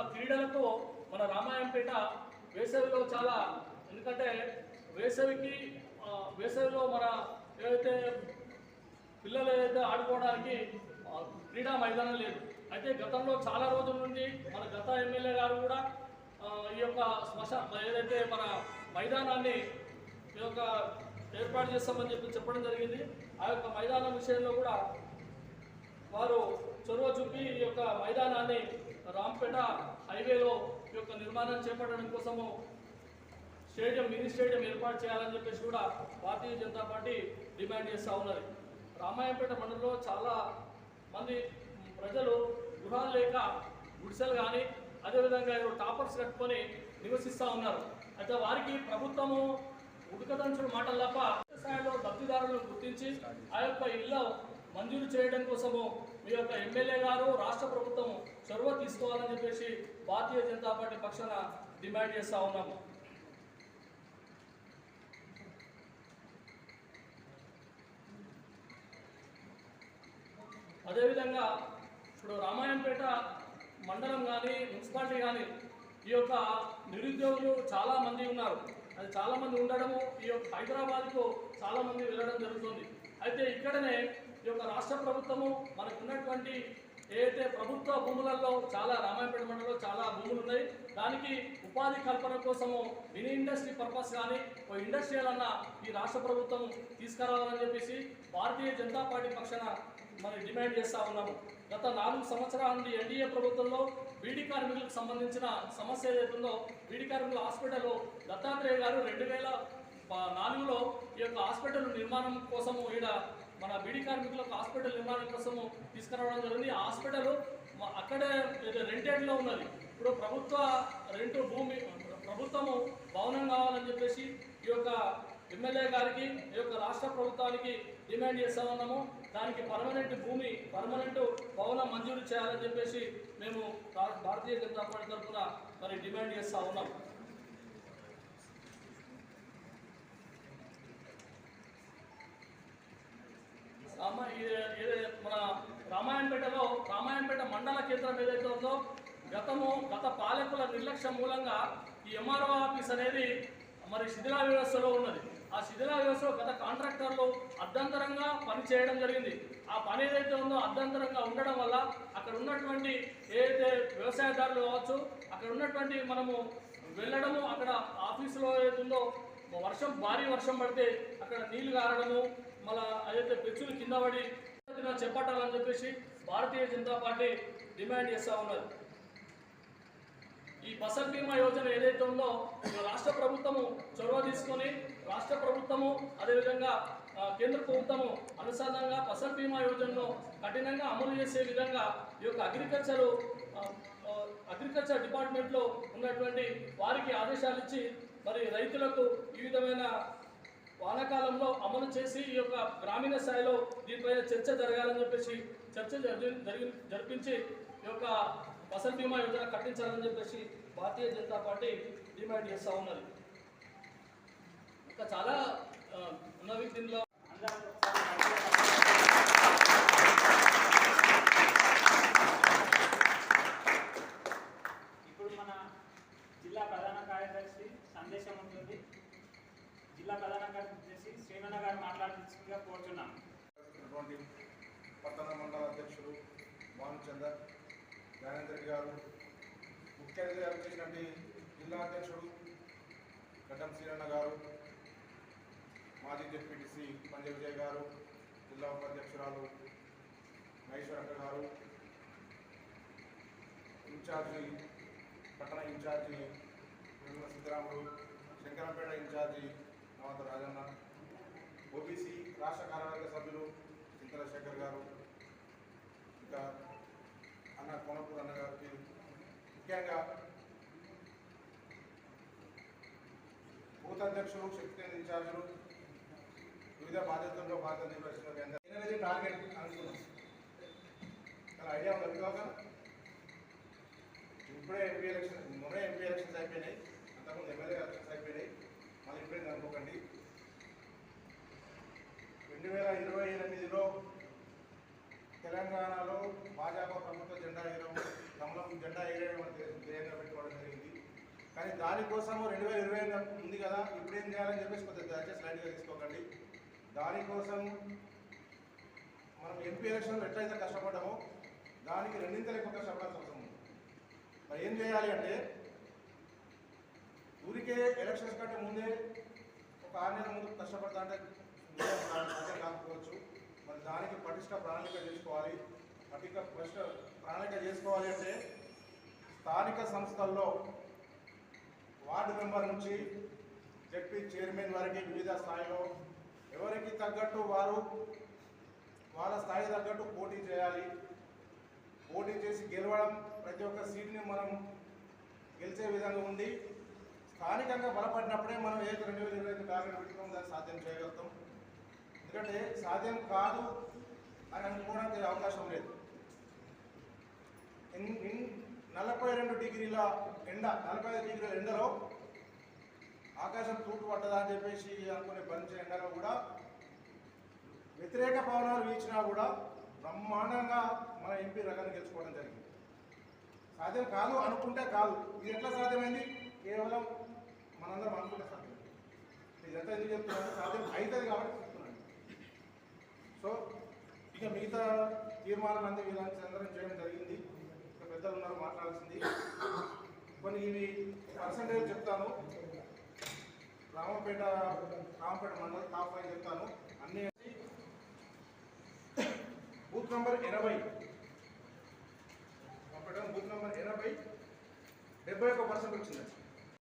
యొక్క క్రీడలతో మన రామాయంపేట వేసవిలో చాలా ఎందుకంటే వేసవికి వేసవిలో మన ఏదైతే పిల్లలు ఏదైతే ఆడుకోవడానికి క్రీడా మైదానం లేదు. అయితే గతంలో చాలా రోజుల నుండి మన గత ఎమ్మెల్యే గారు కూడా ఈ యొక్క శ్మశ ఏదైతే మన మైదానాన్ని ఈ యొక్క ఏర్పాటు చేస్తామని చెప్పి చెప్పడం జరిగింది. ఆ యొక్క మైదానం విషయంలో కూడా వారు చొరవ చూపి ఈ యొక్క మైదానాన్ని రాంపేట హైవేలో ఈ యొక్క నిర్మాణం చేపట్టడం కోసము స్టేడియం మినీ స్టేడియం ఏర్పాటు చేయాలని చెప్పేసి కూడా భారతీయ జనతా పార్టీ డిమాండ్ చేస్తూ ఉన్నది. రామాయంపేట మండలంలో చాలా మంది ప్రజలు గృహాలు లేక గుడిసెలు కానీ అదేవిధంగా ఎవరు టాపర్స్ కట్టుకొని నివసిస్తూ ఉన్నారు. అయితే వారికి ప్రభుత్వము ఉడకదంచుడు మాటలు తప్ప స్థాయిలో లబ్ధిదారులను గుర్తించి ఆ యొక్క ఇళ్ళ మంజూరు చేయడం కోసము మీ యొక్క ఎమ్మెల్యే గారు రాష్ట్ర ప్రభుత్వం చొరవ తీసుకోవాలని చెప్పేసి భారతీయ జనతా పార్టీ పక్షాన డిమాండ్ చేస్తూ ఉన్నాము అదేవిధంగా ఇప్పుడు రామాయంపేట మండలం కానీ మున్సిపాలిటీ కానీ ఈ యొక్క నిరుద్యోగులు చాలా మంది ఉన్నారు. అది చాలా మంది ఉండడము ఈ యొక్క హైదరాబాద్కు చాలా మంది వెళ్ళడం జరుగుతుంది. అయితే ఇక్కడనే ఈ యొక్క రాష్ట్ర ప్రభుత్వము మనకు ఉన్నటువంటి ఏదైతే ప్రభుత్వ భూములలో చాలా రామాయణపేట మండలంలో చాలా భూములు ఉన్నాయి దానికి ఉపాధి కల్పన కోసము మినీ ఇండస్ట్రీ పర్పస్ కానీ ఓ ఇండస్ట్రియల్ అన్న ఈ రాష్ట్ర ప్రభుత్వం తీసుకురావాలని చెప్పేసి భారతీయ జనతా పార్టీ పక్షాన మరి డిమాండ్ చేస్తా ఉన్నాము. గత నాలుగు సంవత్సరాల నుండి ఎన్డీఏ ప్రభుత్వంలో బీడీ కార్మికులకు సంబంధించిన సమస్య ఏదైతుందో బీడీ కార్మికుల హాస్పిటల్ దత్తాత్రేయ గారు రెండు వేల నాలుగులో ఈ యొక్క హాస్పిటల్ నిర్మాణం కోసము ఈడ మన బీడీ కార్మికులకు హాస్పిటల్ నిర్మాణం కోసము తీసుకురావడం జరిగింది. హాస్పిటల్ అక్కడే రెంటెడ్లో ఉన్నది. ఇప్పుడు ప్రభుత్వ రెంట్ భూమి ప్రభుత్వము భవనం కావాలని చెప్పేసి ఈ యొక్క ఎమ్మెల్యే గారికి ఈ యొక్క రాష్ట్ర ప్రభుత్వానికి డిమాండ్ చేస్తా ఉన్నాము. దానికి పర్మనెంట్ భూమి పర్మనెంట్ భవనం మంజూరు చేయాలని చెప్పేసి మేము భారతీయ జనతా పార్టీ తరఫున మరి డిమాండ్ చేస్తా ఉన్నాం రామ ఈ- ఈ- మన రామాయణపేటలో రామాయణపేట మండల కేంద్రం ఏదైతే ఉందో గతము గత పాలకుల నిర్లక్ష్యం మూలంగా ఈ ఎంఆర్ఓ ఆఫీస్ అనేది మరి శిథిలా వ్యవస్థలో ఉన్నది. ఆ శిథిలా వ్యవస్థలో గత కాంట్రాక్టర్లు అర్ధంతరంగా పని చేయడం జరిగింది. ఆ పని ఏదైతే ఉందో అర్ధంతరంగా ఉండడం వల్ల అక్కడ ఉన్నటువంటి ఏదైతే వ్యవసాయదారులు కావచ్చు అక్కడ ఉన్నటువంటి మనము వెళ్ళడము అక్కడ ఆఫీసులో ఏదైతుందో వర్షం భారీ వర్షం పడితే అక్కడ నీళ్ళు కారడము మళ్ళా అదైతే పెచ్చులు కింద పడి చెప్పటాలని చెప్పేసి భారతీయ జనతా పార్టీ డిమాండ్ చేస్తూ ఉన్నది ఈ ఫసల్ బీమా యోజన ఏదైతే ఉందో ఈ రాష్ట్ర ప్రభుత్వము చొరవ తీసుకొని రాష్ట్ర ప్రభుత్వము అదేవిధంగా కేంద్ర ప్రభుత్వము అనుసంధానంగా ఫసల్ బీమా యోజనను కఠినంగా అమలు చేసే విధంగా ఈ యొక్క అగ్రికల్చర్ అగ్రికల్చర్ డిపార్ట్మెంట్లో ఉన్నటువంటి వారికి ఆదేశాలు ఇచ్చి మరి రైతులకు ఈ విధమైన వానాకాలంలో అమలు చేసి ఈ యొక్క గ్రామీణ స్థాయిలో దీనిపైన చర్చ జరగాలని చెప్పేసి చర్చ జరిగి జరిపించి ఈ యొక్క ఫసల్ బీమా యోజన కట్టించాలని చెప్పేసి భారతీయ జనతా పార్టీ డిమాండ్ చేస్తూ ఉన్నది. ఇంకా చాలా ఉన్నవి దీనిలో. అందరూ మంది పట్టణ మండల అధ్యక్షులు భానుచందర్ జ్ఞానేంద్ర గారు ముఖ్య అతిథిగా చేసినటువంటి జిల్లా అధ్యక్షుడు గడ్డం శ్రీరన్న గారు మాజీ జెడ్పీటీసీ పంజ విజయ్ గారు జిల్లా ఉపాధ్యక్షురాలు మహేశ్వరక్క గారు ఇన్ఛార్జి పట్టణ incharge Nirmala Siddharamulu Shankarampet incharge Rajanna OBC రాష్ట్ర కార్యవర్గ సభ్యులు చింతల శేఖర్ గారు ఇంకా అన్న కొనపూర్ అన్న గారికి ముఖ్యంగా బూత్ అధ్యక్షులు శక్తి ఇన్ఛార్జులు వివిధ బాధ్యతల్లో బాధ్యత నిర్వహిస్తున్న ఎనర్జీ టార్గెట్ అనుకున్నాం ఐడియా ఉంది. కాక ఇప్పుడే ఎంపీ ఎలక్షన్ మొన్న ఎంపీ ఎలక్షన్స్ అయిపోయినాయి. అంతకుముందు ఎమ్మెల్యే ఎలక్షన్స్ అయిపోయినాయి. మళ్ళీ ఇప్పుడే అనుకోకండి రెండు వేల ఇరవై ఎనిమిదిలో తెలంగాణలో భాజపా ప్రభుత్వ జెండా ఎగరం కమలం జెండా ఎగరేయడం పెట్టుకోవడం జరిగింది. కానీ దానికోసము రెండు వేల ఇరవై ఉంది కదా ఇప్పుడు ఏం చేయాలని చెప్పేసి కొద్దిగా దయచేసి లైట్గా తీసుకోకండి. దానికోసం మనం ఎంపీ ఎలక్షన్లో ఎట్లయితే కష్టపడ్డామో దానికి రెండింతలు ఎక్కువ కష్టపడాల్సిన అవసరం ఉంది. మరి ఏం చేయాలి అంటే ఊరికే ఎలక్షన్స్ కంటే ముందే ఒక ఆరు నెలల ముందు కష్టపడతా అంటే సాధ్యం కాకపోవచ్చు మరి దానికి పటిష్ట ప్రణాళిక చేసుకోవాలి పటిక పటిష్ట ప్రణాళిక చేసుకోవాలి అంటే స్థానిక సంస్థల్లో వార్డు మెంబర్ నుంచి జడ్పీ చైర్మన్ వరకు వివిధ స్థాయిలో ఎవరికి తగ్గట్టు వారు వాళ్ళ స్థాయి తగ్గట్టు పోటీ చేయాలి పోటీ చేసి గెలవడం ప్రతి ఒక్క సీట్ని మనం గెలిచే విధంగా ఉంది స్థానికంగా బలపడినప్పుడే మనం ఏదైతే రెండు వేల ఇరవై ఐదు టార్గెట్ దాన్ని సాధ్యం చేయగలుగుతాం. ఎందుకంటే సాధ్యం కాదు అని అనుకోవడానికి అవకాశం లేదు. నలభై రెండు డిగ్రీల ఎండ నలభై ఐదు డిగ్రీల ఎండలో ఆకాశం తూటు పడ్డదా అని చెప్పేసి అనుకునే పంచ ఎండలో కూడా వ్యతిరేక పవనాలు వీచినా కూడా బ్రహ్మాండంగా మన ఎంపీ రకాన్ని గెలుచుకోవడం జరిగింది. సాధ్యం కాదు అనుకుంటే కాదు. ఇది ఎట్లా సాధ్యమైంది? కేవలం మనందరం అనుకుంటే సాధ్యం. ఇదంతా ఎందుకు చెప్తున్నాను సాధ్యం అవుతుంది కాబట్టి ఇక మిగతా తీర్మానం అంతా వీళ్ళని అందరం చేయడం జరిగింది. ఇక పెద్దలు ఉన్నారు మాట్లాడాల్సింది. కొన్ని ఇవి పర్సంటేజ్ చెప్తాను. రామపేట రామపేట మండలం టాప్ ఫైవ్ చెప్తాను. అన్ని బూత్ నంబర్ ఎనభై. రామపేట బూత్ నంబర్ ఎనభై. డెబ్బై ఒక పర్సెంట్ వచ్చింది.